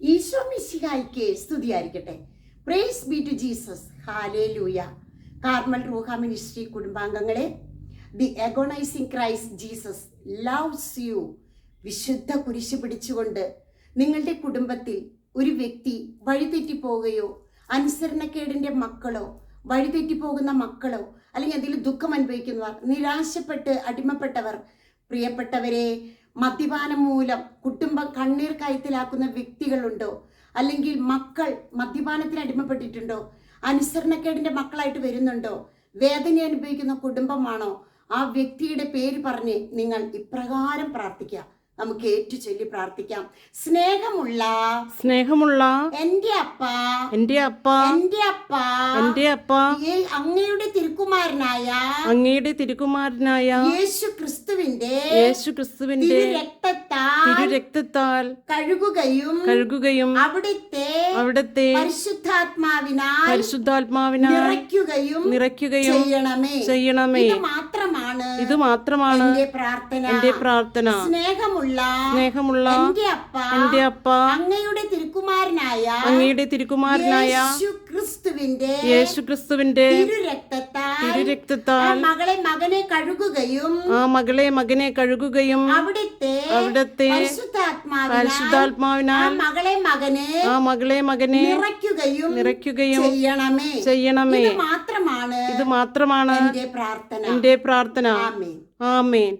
ഈശോ മിശിഹായിക്ക് സ്തുതിയായിരിക്കട്ടെ. Praise B to Jesus ഹാലേ ലൂയ കാർമൽ റൂഹ മിനിസ്ട്രി കുടുംബാംഗങ്ങളെ the agonising Christ Jesus loves you വിശുദ്ധ കുരിശ് പിടിച്ചുകൊണ്ട് നിങ്ങളുടെ കുടുംബത്തിൽ ഒരു വ്യക്തി വഴിതെറ്റിപ്പോവുകയോ അനുസരണക്കേടിന്റെ മക്കളോ വഴിതെറ്റിപ്പോകുന്ന മക്കളോ അല്ലെങ്കിൽ അതിൽ ദുഃഖം അനുഭവിക്കുന്നവർ നിരാശപ്പെട്ട് അടിമപ്പെട്ടവർ പ്രിയപ്പെട്ടവരെ മദ്യപാനം മൂലം കുടുംബം കണ്ണീർ കയത്തിലാക്കുന്ന വ്യക്തികളുണ്ടോ? അല്ലെങ്കിൽ മക്കൾ മദ്യപാനത്തിന് അടിമപ്പെട്ടിട്ടുണ്ടോ? അനുസരണക്കേടിന്റെ മക്കളായിട്ട് വരുന്നുണ്ടോ? വേദന അനുഭവിക്കുന്ന കുടുംബമാണോ? ആ വ്യക്തിയുടെ പേര് പറഞ്ഞ് നിങ്ങൾ ഇപ്രകാരം പ്രാർത്ഥിക്കാം നമുക്ക് ഏറ്റു ചൊല്ലി പ്രാർത്ഥിക്കാം. സ്നേഹമുള്ള സ്നേഹമുള്ള എന്റെ അപ്പ എന്റെ അപ്പ എന്റെ അപ്പ എന്റെ അപ്പ അങ്ങയുടെ തിരുക്കുമാരനായ അങ്ങയുടെ തിരുക്കുമാരനായ യേശു ക്രിസ്തുവിന്റെ യേശു ക്രിസ്തുവിന്റെ രക്തത്താൽ രക്തത്താൽ കഴുകുകയും കഴുകുകയും അവിടുത്തെ അവിടുത്തെ പരിശുദ്ധാത്മാവിനാൽ പരിശുദ്ധാത്മാവിനാൽ നിറയ്ക്കുകയും നിറയ്ക്കുകയും ചെയ്യണമേ. ചെയ്യണമേ. മാത്രമാണ് ഇത് മാത്രമാണ് എന്റെ പ്രാർത്ഥന. എന്റെ പ്രാർത്ഥന. സ്നേഹമുള്ള സ്നേഹമുള്ള എന്റെ അപ്പ എന്റെ അപ്പ അങ്ങയുടെ തിരുക്കുമാരനായ അങ്ങയുടെ തിരുക്കുമാരനായ യേശു ക്രിസ്തുവിന്റെ യേശു ക്രിസ്തുവിന്റെ തിരു രക്തത്താൽ മകളെ മകനെ കഴുകുകയും ആ മകളെ മകനെ കഴുകുകയും അവിടുത്തെ അവിടുത്തെ പരിശുദ്ധാത്മാവിനാൽ മകളെ മകനെ ആ മകളെ മകനെ നിറയ്ക്കുകയും നിറയ്ക്കുകയും ചെയ്യണമേ. ചെയ്യണമേ. മാത്രമാണ് ഇത് മാത്രമാണ് എന്റെ പ്രാർത്ഥന. എന്റെ പ്രാർത്ഥന. ആമേൻ. ആമേൻ.